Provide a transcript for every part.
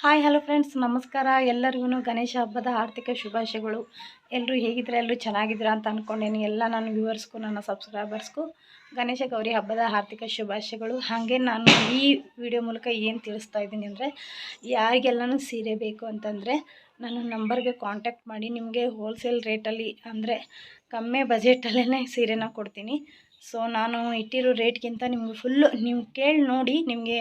Hi hello friends ನಮಸ್ಕಾರ. ಎಲ್ಲರಿಗೂ ಗಣೇಶ ಹಬ್ಬದ ಆರ್ಥಿಕ ಶುಭಾಶಯಗಳು. ಎಲ್ಲರೂ ಹೇಗಿದ್ರೆ ಎಲ್ಲರೂ ಚೆನ್ನಾಗಿದ್ದೀರಾ ಅಂತ ಅಂದ್ಕೊಂಡೇನಿ ಎಲ್ಲ ನನ್ನ ವ್ಯೂವರ್ಸ್ಗೂ ನನ್ನ ಸಬ್ಸ್ಕ್ರೈಬರ್ಸ್ಗೂ ಗಣೇಶ ಗೌರಿ ಹಬ್ಬದ ಆರ್ಥಿಕ ಶುಭಾಶಯಗಳು. ಹಾಗೆ ನಾನು ಈ ವಿಡಿಯೋ ಮೂಲಕ ಏನು ತಿಳಿಸ್ತಾ ಇದ್ದೀನಿ ಅಂದರೆ, ಯಾರಿಗೆಲ್ಲನೂ ಸೀರೆ ಬೇಕು ಅಂತಂದರೆ, ನನ್ನ ನಂಬರ್ಗೆ ಕಾಂಟ್ಯಾಕ್ಟ್ ಮಾಡಿ. ನಿಮಗೆ ಹೋಲ್ಸೇಲ್ ರೇಟಲ್ಲಿ ಅಂದರೆ ಕಮ್ಮಿ ಬಜೆಟಲ್ಲೇ ಸೀರೆನ ಕೊಡ್ತೀನಿ. ಸೊ ನಾನು ಇಟ್ಟಿರೋ ರೇಟ್ಗಿಂತ ನಿಮಗೆ ಫುಲ್ಲು ನೀವು ಕೇಳಿ ನೋಡಿ, ನಿಮಗೆ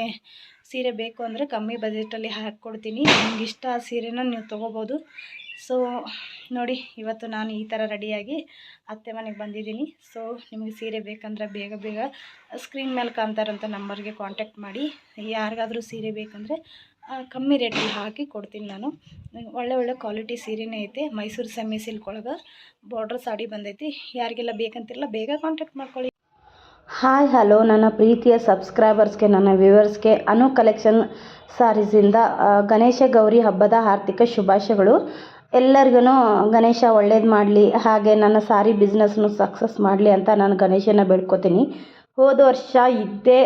ಸೀರೆ ಬೇಕು ಅಂದರೆ ಕಮ್ಮಿ ಬಜೆಟಲ್ಲಿ ಹಾಕ್ಕೊಡ್ತೀನಿ. ನಿಮ್ಗೆ ಇಷ್ಟ ಆ ಸೀರೆನ ನೀವು ತೊಗೋಬೋದು. ಸೊ ನೋಡಿ, ಇವತ್ತು ನಾನು ಈ ಥರ ರೆಡಿಯಾಗಿ ಅತ್ತೆ ಮನೆಗೆ ಬಂದಿದ್ದೀನಿ. ಸೊ ನಿಮಗೆ ಸೀರೆ ಬೇಕಂದ್ರೆ ಬೇಗ ಬೇಗ ಸ್ಕ್ರೀನ್ ಮೇಲೆ ಕಾಣ್ತಾರಂಥ ನಂಬರ್ಗೆ ಕಾಂಟ್ಯಾಕ್ಟ್ ಮಾಡಿ. ಯಾರಿಗಾದರೂ ಸೀರೆ ಬೇಕಂದರೆ ಕಮ್ಮಿ ರೇಟಲ್ಲಿ ಹಾಕಿ ಕೊಡ್ತೀನಿ ನಾನು. ಒಳ್ಳೆ ಒಳ್ಳೆ ಕ್ವಾಲಿಟಿ ಸೀರೆನೇ ಐತೆ. ಮೈಸೂರು ಸೆಮಿ ಸಿಲ್ಕ್ ಒಳಗೆ ಬಾರ್ಡ್ರ್ ಸಾಡಿ ಬಂದೈತಿ. ಯಾರಿಗೆಲ್ಲ ಬೇಕಂತಿರಲ್ಲ, ಬೇಗ ಕಾಂಟ್ಯಾಕ್ಟ್ ಮಾಡ್ಕೊಳ್ಳಿ. Hi, hello. ನನ್ನ ಪ್ರೀತಿಯ ಸಬ್ಸ್ಕ್ರೈಬರ್ಸ್ಗೆ ನನ್ನ ವ್ಯೂವರ್ಸ್ಗೆ ಅನು ಕಲೆಕ್ಷನ್ ಸಾರೀಸಿಂದ ಗಣೇಶ ಗೌರಿ ಹಬ್ಬದ ಆರ್ಥಿಕ ಶುಭಾಶಯಗಳು. ಎಲ್ಲರಿಗೂ ಗಣೇಶ ಒಳ್ಳೇದು ಮಾಡಲಿ, ಹಾಗೆ ನನ್ನ ಸಾರಿ ಬಿಸ್ನೆಸ್ನು ಸಕ್ಸಸ್ ಮಾಡಲಿ ಅಂತ ನಾನು ಗಣೇಶನ ಬೇಡ್ಕೋತೀನಿ. ಹೋದ ವರ್ಷ ಇದ್ದೇ,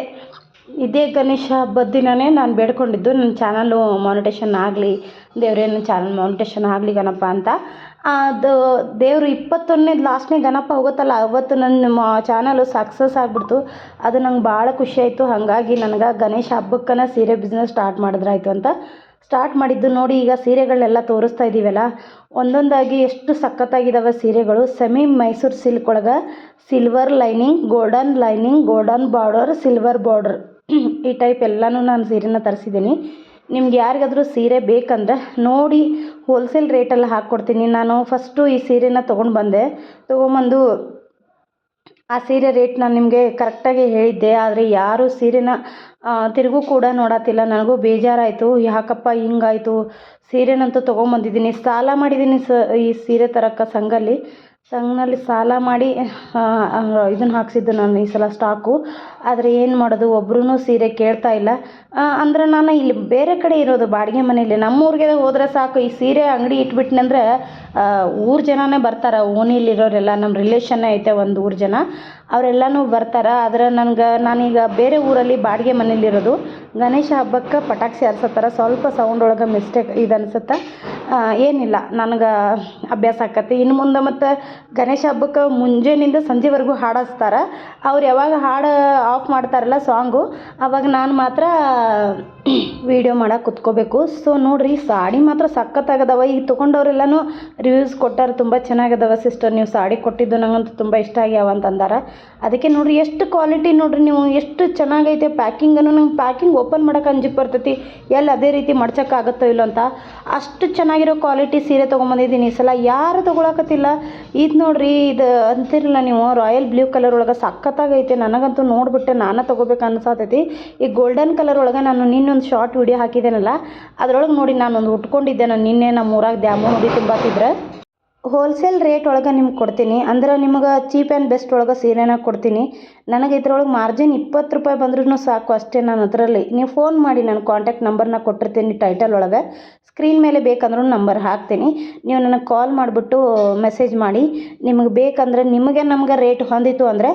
ಇದೇ ಗಣೇಶ ಹಬ್ಬದ ದಿನವೇ ನಾನು ಬೇಡ್ಕೊಂಡಿದ್ದು. ನನ್ನ ಚಾನಲ್ಲು ಮಾನಿಟೇಷನ್ ಆಗಲಿ ದೇವರೇ ನನ್ನ ಚಾನಲ್ ಮಾನಿಟೇಷನ್ ಆಗಲಿ ಗಣಪ ಅಂತ. ಅದು ದೇವರು ಇಪ್ಪತ್ತೊಂದನೇ ಲಾಸ್ಟ್ನೇ ಗಣಪ ಹೋಗುತ್ತಲ್ಲ, ಅವತ್ತು ನನ್ನ ಮಾ ಚಾನಲು ಸಕ್ಸಸ್ ಆಗಿಬಿಡ್ತು. ಅದು ನಂಗೆ ಭಾಳ ಖುಷಿ ಆಯಿತು. ಹಾಗಾಗಿ ನನಗೆ ಗಣೇಶ ಹಬ್ಬಕ್ಕನ ಸೀರೆ ಬಿಸ್ನೆಸ್ ಸ್ಟಾರ್ಟ್ ಮಾಡಿದ್ರಾಯ್ತು ಅಂತ ಸ್ಟಾರ್ಟ್ ಮಾಡಿದ್ದು ನೋಡಿ ಈಗ ಸೀರೆಗಳನ್ನೆಲ್ಲ ತೋರಿಸ್ತಾ ಇದ್ದೀವಲ್ಲ ಒಂದೊಂದಾಗಿ ಎಷ್ಟು ಸಖತ್ತಾಗಿದ್ದಾವೆ ಸೀರೆಗಳು. ಸೆಮಿ ಮೈಸೂರು ಸಿಲ್ಕ್ ಒಳಗೆ silver lining golden lining golden border silver border ಈ ಟೈಪ್ ಎಲ್ಲನೂ ನಾನು ಸೀರೆನ ತರಿಸಿದ್ದೀನಿ. ನಿಮ್ಗೆ ಯಾರಿಗಾದ್ರೂ ಸೀರೆ ಬೇಕಂದ್ರೆ ನೋಡಿ ಹೋಲ್ಸೇಲ್ ರೇಟಲ್ಲಿ ಹಾಕ್ಕೊಡ್ತೀನಿ. ನಾನು ಫಸ್ಟು ಈ ಸೀರೆನ ತೊಗೊಂಡು ಬಂದೆ. ತೊಗೊಂಬಂದು ಆ ಸೀರೆ ರೇಟ್ ನಾನು ನಿಮಗೆ ಕರೆಕ್ಟಾಗಿ ಹೇಳಿದ್ದೆ. ಆದರೆ ಯಾರೂ ಸೀರೆನ ತಿರುಗೂ ಕೂಡ ನೋಡತ್ತಿಲ್ಲ ನನಗೂ ಬೇಜಾರಾಯಿತು. ಯಾಕಪ್ಪ ಹಿಂಗಾಯಿತು? ಸೀರೆನಂತೂ ತೊಗೊಂಬಂದಿದ್ದೀನಿ. ಸಾಲ ಮಾಡಿದ್ದೀನಿ ಸ, ಈ ಸೀರೆ ತರಕ್ಕೆ ಸಂಘಲ್ಲಿ. ಸಂಘನಲ್ಲಿ ಸಾಲ ಮಾಡಿ ಇದನ್ನ ಹಾಕ್ಸಿದ್ದು ನಾನು ಈ ಸಲ ಸ್ಟಾಕು. ಆದರೆ ಏನು ಮಾಡೋದು ಒಬ್ರೂ ಸೀರೆ ಕೇಳ್ತಾ ಇಲ್ಲ. ಅಂದ್ರೆ ನಾನು ಇಲ್ಲಿ ಬೇರೆ ಕಡೆ ಇರೋದು, ಬಾಡಿಗೆ ಮನೇಲಿ ನಮ್ಮೂರಿಗೆ ಹೋದ್ರೆ ಸಾಕು. ಈ ಸೀರೆ ಅಂಗಡಿ ಇಟ್ಬಿಟ್ನಂದ್ರೆ ಊರು ಜನನೇ ಬರ್ತಾರೆ. ಓಣಿಲಿರೋರೆಲ್ಲ ನಮ್ಮ ರಿಲೇಷನ್ನೇ ಐತೆ ಒಂದು ಊರು ಜನ. ಅವರೆಲ್ಲನೂ ಬರ್ತಾರೆ. ಆದರೆ ನನಗೆ, ನಾನೀಗ ಬೇರೆ ಊರಲ್ಲಿ ಬಾಡಿಗೆ ಮನೇಲಿರೋದು. ಗಣೇಶ ಹಬ್ಬಕ್ಕೆ ಪಟಾಕಿ ಹಾರ್ಸತ್ತಾರ ಸ್ವಲ್ಪ ಸೌಂಡ್ ಒಳಗೆ ಮಿಸ್ಟೇಕ್ ಇದು ಅನ್ಸುತ್ತೆ? ಏನಿಲ್ಲ. ನನಗೆ ಅಭ್ಯಾಸ ಆಕತಿ. ಇನ್ನು ಮುಂದೆ ಮತ್ತು ಗಣೇಶ ಹಬ್ಬಕ್ಕೆ ಮುಂಜಾನಿಂದ ಸಂಜೆವರೆಗೂ ಹಾಡು ಹಚ್ತಾರೆ. ಅವ್ರು ಯಾವಾಗ ಹಾಡು ಆಫ್ ಮಾಡ್ತಾರಲ್ಲ ಸಾಂಗು ಅವಾಗ ನಾನು ಮಾತ್ರ ವೀಡಿಯೋ ಮಾಡಕ್ಕೆ ಕುತ್ಕೋಬೇಕು. ಸೊ ನೋಡಿರಿ, ಸಾಡಿ ಮಾತ್ರ ಸಖತ್ತಾಗದವ. ಈಗ ತೊಗೊಂಡವ್ರೆಲ್ಲನೂ ರಿವ್ಯೂಸ್ ಕೊಟ್ಟಾರ, ತುಂಬ ಚೆನ್ನಾಗದವ ಸಿಸ್ಟರ್ ನೀವು ಸಾಡಿ ಕೊಟ್ಟಿದ್ದು ನಂಗಂತೂ ತುಂಬ ಇಷ್ಟ ಆಗ್ಯಾವ ಅಂತಂದಾರ. ಅದಕ್ಕೆ ನೋಡಿರಿ, ಎಷ್ಟು ಕ್ವಾಲಿಟಿ ನೋಡಿರಿ ನೀವು. ಎಷ್ಟು ಚೆನ್ನಾಗೈತೆ ಪ್ಯಾಕಿಂಗನ್ನು ನಂಗೆ ಪ್ಯಾಕಿಂಗ್ ಓಪನ್ ಮಾಡೋಕೆ ಅಂಜಿಕೆ ಬರ್ತೈತಿ. ಎಲ್ಲಿ ಅದೇ ರೀತಿ ಮಡ್ಚೋಕ್ಕಾಗುತ್ತೋ ಇಲ್ಲೋ ಅಂತ. ಅಷ್ಟು ಚೆನ್ನಾಗಿರೋ ಕ್ವಾಲಿಟಿ ಸೀರೆ ತೊಗೊಂಬಂದಿದ್ದೀನಿ. ಈ ಸಲ ಯಾರು ತೊಗೊಳಕತ್ತಿಲ್ಲ. ಇದು ನೋಡ್ರಿ, ಇದು ಅಂತಿರಲ್ಲ ನೀವು ರಾಯಲ್ ಬ್ಲೂ ಕಲರ್ ಒಳಗೆ ಸಖತ್ತಾಗೈತೆ. ನನಗಂತೂ ನೋಡಿಬಿಟ್ಟೆ ನಾನು ತೊಗೋಬೇಕು ಅನ್ಸಾತೈತಿ. ಈ ಗೋಲ್ಡನ್ ಕಲರ್ ಒಳಗೆ ನಾನು ನಿನ್ನೊಂದು ಶಾರ್ಟ್ ವಿಡಿಯೋ ಹಾಕಿದ್ದೇನಲ್ಲ, ಅದ್ರೊಳಗೆ ನೋಡಿ ನಾನೊಂದು ಉಟ್ಕೊಂಡಿದ್ದೆ. ನಾನು ನಿನ್ನೆ ನಮ್ಮ ಊರಾಗ ದ್ಯಾಮೋ ನೋಡಿ ತುಂಬಾತಿದ್ರೆ. ಹೋಲ್ಸೇಲ್ ರೇಟ್ ಒಳಗೆ ನಿಮ್ಗೆ ಕೊಡ್ತೀನಿ. ಅಂದ್ರೆ ನಿಮ್ಗೆ ಚೀಪ್ ಆ್ಯಂಡ್ ಬೆಸ್ಟ್ ಒಳಗೆ ಸೀರೆನ ಕೊಡ್ತೀನಿ. ನನಗೆ ಇದ್ರೊಳಗೆ ಮಾರ್ಜಿನ್ ಇಪ್ಪತ್ತು ರೂಪಾಯಿ ಬಂದ್ರೂ ಸಾಕು ಅಷ್ಟೇ ನಾನು ಅದರಲ್ಲಿ. ನೀವು ಫೋನ್ ಮಾಡಿ ನನ್ನ ಕಾಂಟ್ಯಾಕ್ಟ್ ನಂಬರ್ನ ಕೊಟ್ಟಿರ್ತೀನಿ ಟೈಟಲ್ ಒಳಗೆ. ಸ್ಕ್ರೀನ್ ಮೇಲೆ ಬೇಕಂದ್ರೂ ನಂಬರ್ ಹಾಕ್ತೀನಿ. ನೀವು ನನಗೆ ಕಾಲ್ ಮಾಡಿಬಿಟ್ಟು ಮೆಸೇಜ್ ಮಾಡಿ. ನಿಮಗೆ ಬೇಕಂದ್ರೆ ನಿಮಗೆ ನಮ್ಗೆ ರೇಟ್ ಹೊಂದಿತ್ತು ಅಂದರೆ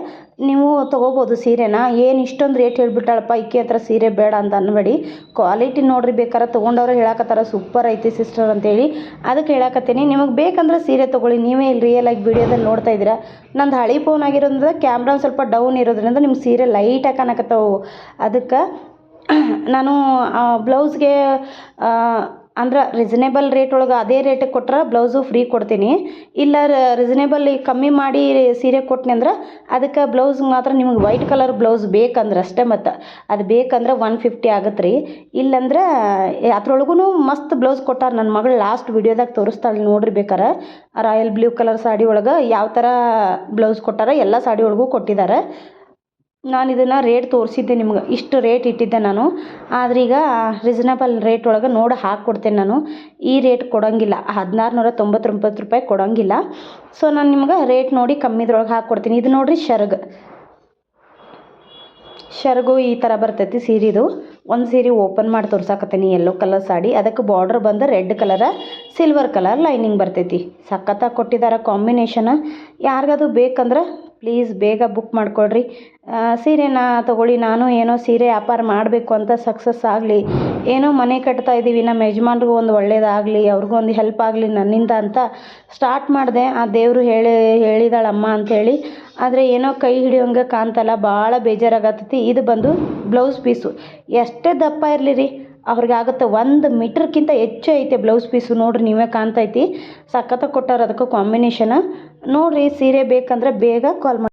ನೀವು ತೊಗೋಬೋದು ಸೀರೆನ. ಏನು ಇಷ್ಟೊಂದು ರೇಟ್ ಹೇಳ್ಬಿಟ್ಟಾಳಪ್ಪ, ಇಕ್ಕಿ ಹತ್ರ ಸೀರೆ ಬೇಡ ಅಂತ ಅನ್ಬೇಡಿ. ಕ್ವಾಲಿಟಿ ನೋಡ್ರಿ, ಬೇಕಾರೆ ತೊಗೊಂಡವ್ರು ಹೇಳಕತ್ತಾರ ಸೂಪರ್ ಐತಿ ಸಿಸ್ಟರ್ ಅಂತೇಳಿ. ಅದಕ್ಕೆ ಹೇಳಕತ್ತೀನಿ. ನಿಮಗೆ ಬೇಕಂದ್ರೆ ಸೀರೆ ತೊಗೊಳ್ಳಿ, ನೀವೇ ಇಲ್ಲಿ ರಿಯಲ್ ಆಗಿ ವಿಡಿಯೋದಲ್ಲಿ ನೋಡ್ತಾ ಇದ್ದೀರಾ. ನಂದು ಹಳೆ ಫೋನ್ ಆಗಿರೋದ್ರಿಂದ ಕ್ಯಾಮ್ರ ಸ್ವಲ್ಪ ಡೌನ್ ಇರೋದ್ರಿಂದ ನಿಮ್ಮ ಸೀರೆ ಲೈಟಾಗಿ ಕಾಣಕತ್ತವು. ಅದಕ್ಕೆ, ನಾನು ಬ್ಲೌಸ್ಗೆ ಅಂದ್ರೆ ರಿಸನೇಬಲ್ ರೇಟ್ ಒಳಗೆ ಅದೇ ರೇಟಿಗೆ ಕೊಟ್ರೆ ಬ್ಲೌಸು ಫ್ರೀ ಕೊಡ್ತೀನಿ. ಇಲ್ಲ ರಿಸನೇಬಲ್ ಕಮ್ಮಿ ಮಾಡಿ ಸೀರೆ ಕೊಟ್ನಿ ಅಂದ್ರೆ ಅದಕ್ಕೆ ಬ್ಲೌಸ್ ಮಾತ್ರ ನಿಮಗೆ ವೈಟ್ ಕಲರ್ ಬ್ಲೌಸ್ ಬೇಕಂದ್ರೆ ಅಷ್ಟೇ ಮತ್ತು. ಅದು ಬೇಕಂದ್ರೆ ಒನ್ ಫಿಫ್ಟಿ ಆಗತ್ತೆ ರೀ ಇಲ್ಲಂದ್ರೆ ಅದ್ರೊಳಗೂ ಮಸ್ತ್ ಬ್ಲೌಸ್ ಕೊಟ್ಟಾರ ನನ್ನ ಮಗಳು ಲಾಸ್ಟ್ ವಿಡಿಯೋದಾಗ ತೋರಿಸ್ತಾಳೆ ನೋಡ್ರಿ ಬೇಕಾರೆ. ರಾಯಲ್ ಬ್ಲೂ ಕಲರ್ ಸಾಡಿ ಒಳಗೆ ಯಾವ ಥರ ಬ್ಲೌಸ್ ಕೊಟ್ಟಾರ ಎಲ್ಲ ಸಾಡಿ ಒಳಗೂ ಕೊಟ್ಟಿದ್ದಾರೆ ನಾನು ಇದನ್ನು ರೇಟ್ ತೋರಿಸಿದ್ದೆ ನಿಮ್ಗೆ. ಇಷ್ಟು ರೇಟ್ ಇಟ್ಟಿದ್ದೆ ನಾನು. ಆದ್ರೆ ಈಗ ರೀಸನಬಲ್ ರೇಟ್ ಒಳಗೆ ನೋಡಿ ಹಾಕ್ಕೊಡ್ತೇನೆ ನಾನು. ಈ ರೇಟ್ ಕೊಡೋಂಗಿಲ್ಲ. ಹದಿನಾರು ನೂರ ತೊಂಬತ್ತೊಂಬತ್ತು ರೂಪಾಯಿ ಕೊಡೋಂಗಿಲ್ಲ. ಸೊ ನಾನು ನಿಮ್ಗೆ ರೇಟ್ ನೋಡಿ ಕಮ್ಮಿದ್ರೊಳಗೆ ಹಾಕ್ಕೊಡ್ತೀನಿ. ಇದು ನೋಡಿರಿ ಶರ್ಗ್. ಶರ್ಗು ಈ ಥರ ಬರ್ತೈತಿ ಸೀರೆದು. ಒಂದು ಸೀರೆ ಓಪನ್ ಮಾಡಿ ತೋರ್ಸಾಕತ್ತೀನಿ. Yellow colour sari. ಅದಕ್ಕೆ ಬಾರ್ಡ್ರ್ ಬಂದು red colour silver colour lining ಬರ್ತೈತಿ. ಸಖತ್ತಾಗಿ ಕೊಟ್ಟಿದ್ದಾರೆ ಕಾಂಬಿನೇಷನ್ ಯಾರಿಗದು ಬೇಕಂದ್ರೆ ಪ್ಲೀಸ್ ಬೇಗ ಬುಕ್ ಮಾಡಿಕೊಡ್ರಿ. ಸೀರೆನ ತೊಗೊಳ್ಳಿ. ನಾನು ಏನೋ ಸೀರೆ ವ್ಯಾಪಾರ ಮಾಡಬೇಕು ಅಂತ ಸಕ್ಸಸ್ ಆಗಲಿ. ಏನೋ ಮನೆ ಕಟ್ತಾ ಇದ್ದೀವಿ. ನಮ್ಮ ಯಜಮಾನ್ರಿಗೂ ಒಂದು ಒಳ್ಳೇದಾಗಲಿ. ಅವ್ರಿಗೂ ಒಂದು ಹೆಲ್ಪ್ ಆಗಲಿ ನನ್ನಿಂದ ಅಂತ ಸ್ಟಾರ್ಟ್ ಮಾಡಿದೆ. ಆ ದೇವರು ಹೇಳಿ, ಹೇಳಿದಾಳಮ್ಮ ಅಂಥೇಳಿ ಆದರೆ ಏನೋ ಕೈ ಹಿಡಿಯೋಂಗೆ ಕಾಣ್ತಲ್ಲ. ಭಾಳ ಬೇಜಾರಾಗತ್ತೈತಿ. ಇದು ಬಂದು ಬ್ಲೌಸ್ ಪೀಸು ಎಷ್ಟೇ ದಪ್ಪ ಇರಲಿ ರೀ. ಅವ್ರಿಗಾಗುತ್ತೆ ಒಂದು ಮೀಟ್ರ್ಕ್ಕಿಂತ ಹೆಚ್ಚು ಐತೆ ಬ್ಲೌಸ್ ಪೀಸು ನೋಡ್ರಿ ನೀವೇ ಕಾಣ್ತೈತಿ. ಸಖತ್ತಾಗಿ ಕೊಟ್ಟಾರ ಅದಕ್ಕೆ ಕಾಂಬಿನೇಷನ್ ನೋಡ್ರಿ ಸೀರೆ ಬೇಕಂದ್ರೆ ಬೇಗ ಕಾಲ್ ಮಾಡಿ